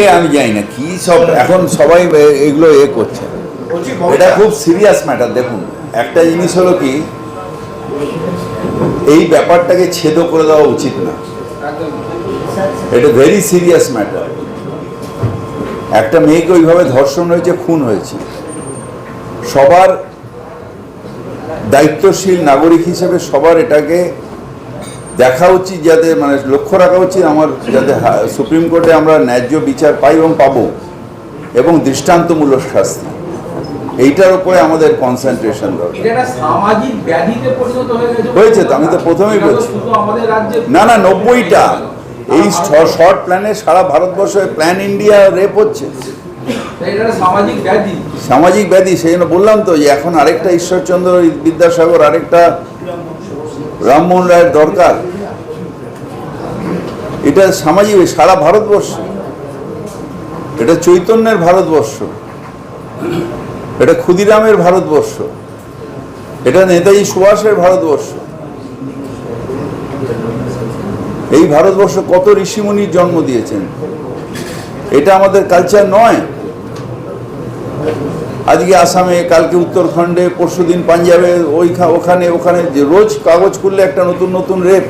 এ, আমি জানি না, কি সব, এখন সবাই এগুলো এ করছে। এটা খুব সিরিয়াস ম্যাটার দেখুন, একটা জিনিস হলো কি, এই ব্যাপারটাকে ছেদ করে দেওয়া উচিত না। এটা ভেরি সিরিয়াস ম্যাটার একটা মেয়েকে ওইভাবে ধর্ষণ হয়েছে, খুন হয়েছে। সবার দায়িত্বশীল নাগরিক হিসেবে সবার এটাকে দেখা উচিত যাতে মানে লক্ষ্য রাখা উচিত আমার যাতে সুপ্রিম কোর্টে আমরা ন্যায্য বিচার পাই এবং পাবো এবং দৃষ্টান্তমূলক শাস্তি। এইটার উপরে আমাদের কনসেন্ট্রেশন দরকার। হয়ে হয়েছে তো, আমি তো প্রথমেই বলছি। না না নব্বইটা। এই শর্ট প্ল্যানে সারা ভারতবর্ষে প্ল্যান ইন্ডিয়া রেপ হচ্ছে। সামাজিক ব্যাধি। সামাজিক ব্যাধি সেই জন্য বললাম তো যে এখন আরেকটা ঈশ্বরচন্দ্র বিদ্যাসাগর আরেকটা রামমোহন রায়ের দরকার। এটা সামাজিক, সারা ভারতবর্ষ। এটা চৈতন্যের ভারতবর্ষ। এটা ক্ষুদিরামের ভারতবর্ষ। এটা নেতাজি সুভাষের ভারতবর্ষ। এই ভারতবর্ষ কত ঋষিমুনির জন্ম দিয়েছেন? এটা আমাদের কালচার নয়। আজকে আসামে, কালকে উত্তরখণ্ডে, পরশু দিন পাঞ্জাবে, ওইখা, ওখানে ওখানে যে রোজ কাগজ খুললে একটা নতুন নতুন রেপ।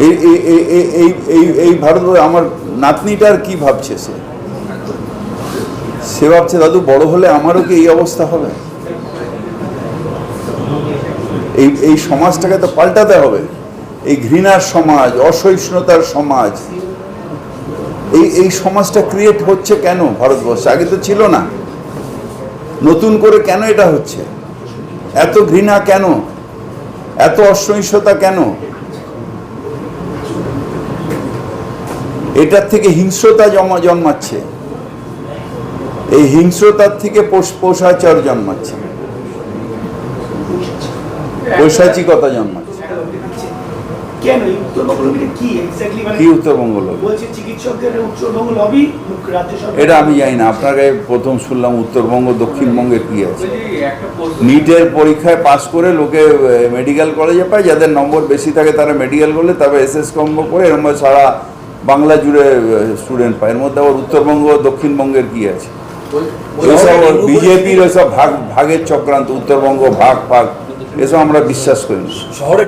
এই, এই- এই- এই- ভারতবর্ষ আমার নাতনিটার কি ভাবছে সে? সে ভাবছে, দাদু, বড় হলে আমারও কি এই অবস্থা হবে? এই এই সমাজটাকে তো পাল্টাতে হবে। এই ঘৃণার সমাজ, অসহিষ্ণুতার সমাজ। এই এই সমাজটা ক্রিয়েট হচ্ছে কেন ভারতবর্ষে? আগে তো ছিল না। নতুন করে কেন এটা হচ্ছে? এত ঘৃণা কেন? এত অসহিষ্ণুতা কেন? এটার থেকে হিংস্রতা জমা, জন্মাচ্ছে। এই হিংস্রতার থেকে পোষ- পৌষাচার জন্মাচ্ছে। পৈশাচিকতা জন্মাচ্ছে। কেন? এই উত্তরবঙ্গ লবিটা কি এক্স্যাক্টলি মানে কি উত্তরবঙ্গ লোক বলছে চিকিৎসকদের উত্তরবঙ্গ লবি রাজ্য সরকার এটা আমি জানি না। আপনাকে প্রথম শুনলাম উত্তরবঙ্গ দক্ষিণবঙ্গের কি আছে নিটের পরীক্ষায় পাস করে লোকে মেডিকেল কলেজে পায় যাদের নম্বর বেশি থাকে তারা মেডিকেল করলে তারপর এস এস কম্ব করে এরকম ভাবে সারা বাংলা জুড়ে স্টুডেন্ট পায়। এর মধ্যে আবার উত্তরবঙ্গ দক্ষিণবঙ্গের কি আছে? এসব বিজেপির ওসব ভাগ ভাগের চক্রান্ত উত্তরবঙ্গ ভাগ ভাগ এসব আমরা বিশ্বাস করি শহরে